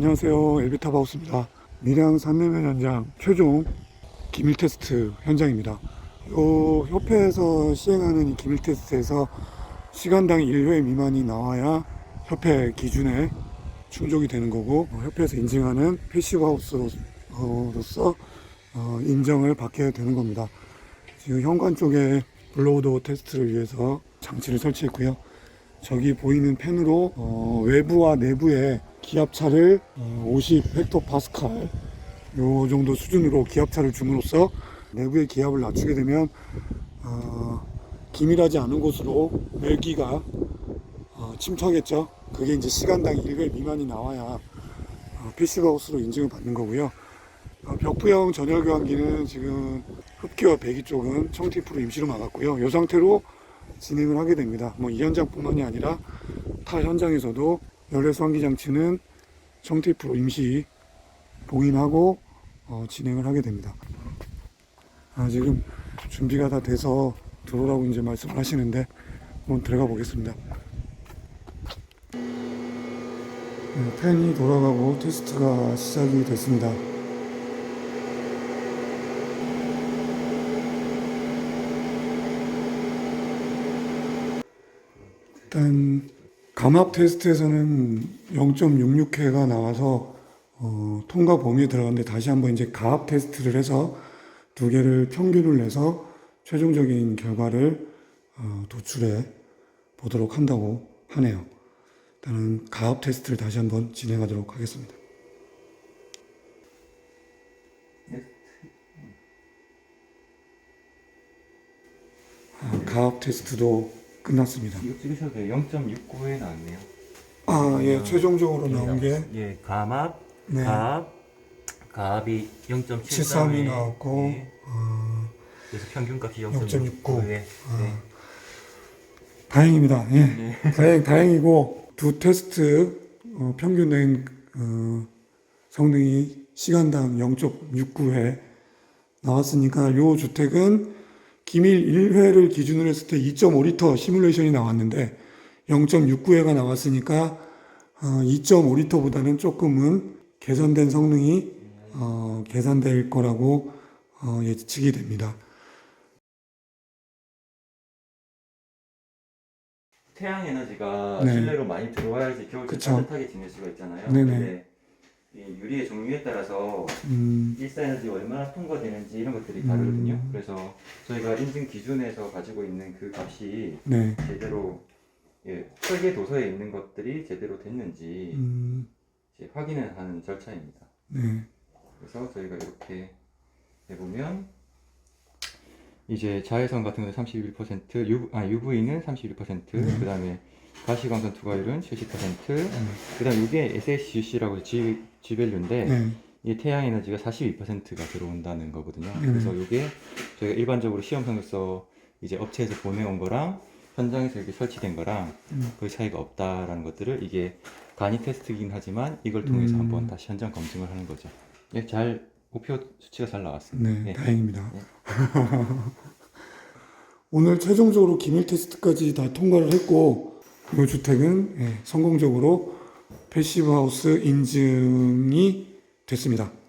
안녕하세요. 엘비타바우스입니다. 밀양 산내면 현장 최종 기밀 테스트 현장입니다. 요 협회에서 시행하는 이 기밀 테스트에서 시간당 1회 미만이 나와야 협회 기준에 충족이 되는 거고 어, 협회에서 인증하는 패시브하우스로서 어, 인정을 받게 되는 겁니다. 지금 현관 쪽에 블로우도 테스트를 위해서 장치를 설치했고요. 저기 보이는 펜으로 어, 외부와 내부의 기압차를 어, 50 헥토 파스칼 요 정도 수준으로 기압차를 줌으로써 내부의 기압을 낮추게 되면 어, 기밀하지 않은 곳으로 멜기가 어, 침투하겠죠. 그게 이제 시간당 1회 미만이 나와야 어, 피스바우스로 인증을 받는 거고요. 어, 벽부형 전열 교환기는 지금 흡기와 배기 쪽은 청테이프로 임시로 막았고요. 이 상태로 진행을 하게 됩니다. 뭐 이 현장뿐만이 아니라 타 현장에서도 열외 소환기 장치는 청테이프로 임시 봉인하고 어, 진행을 하게 됩니다. 아, 지금 준비가 다 돼서 들어오라고 이제 말씀을 하시는데 한번 들어가 보겠습니다. 네, 팬이 돌아가고 테스트가 시작이 됐습니다. 일단 감압 테스트에서는 0.66회가 나와서 어, 통과 범위에 들어갔는데 다시 한번 이제 가압 테스트를 해서 두 개를 평균을 내서 최종적인 결과를 어, 도출해 보도록 한다고 하네요. 일단은 가압 테스트를 다시 한번 진행하도록 하겠습니다. 아, 가압 테스트도 끝났습니다. 이거 찍으셔도 돼요. 0.69에 나왔네요. 아, 예, 최종적으로 나온 게 예, 감압, 네. 가압, 가압이 0.73이 73이 나왔고, 예, 어, 그래서 평균값이 0.69. 0.69에 네. 다행입니다. 예. 다행, 다행이고, 두 테스트, 어, 평균 낸, 어, 성능이 시간당 0.69회 나왔으니까, 요 주택은 기밀 1회를 기준으로 했을 때 2.5리터 시뮬레이션이 나왔는데, 0.69회가 나왔으니까, 어, 2.5리터보다는 조금은 개선된 성능이, 어, 계산될 거라고, 어, 예측이 됩니다. 태양 에너지가 네. 실내로 많이 들어와야지 겨울 때. 따뜻하게 지낼 수가 있잖아요. 네네. 유리의 종류에 따라서 음, 일사 에너지가 얼마나 통과되는지 이런 것들이 음. 다르거든요. 그래서 저희가 인증 기준에서 가지고 있는 그 값이 네. 제대로 예, 설계 도서에 있는 것들이 제대로 됐는지 음, 이제 확인을 하는 절차입니다. 네. 그래서 저희가 이렇게 해보면 이제 자외선 같은 경우는 31%, UV, 아, UV는 31%, 네. 그 다음에 가시광선 투과율은 70%, 네. 그 다음 이게 SHUC라고 G, G밸류인데 네. 이 태양 에너지가 42%가 들어온다는 거거든요. 네. 그래서 이게 저희가 일반적으로 시험 성적서 이제 업체에서 보내온 거랑 현장에서 이렇게 설치된 거랑 음. 거의 차이가 없다라는 것들을 이게 간이 테스트이긴 하지만 이걸 통해서 음. 한번 다시 현장 검증을 하는 거죠. 예, 잘 목표 수치가 잘 나왔습니다. 네, 예. 다행입니다. 네. 오늘 최종적으로 기밀 테스트까지 다 통과를 했고, 이 주택은 예, 성공적으로 패시브 하우스 인증이 됐습니다.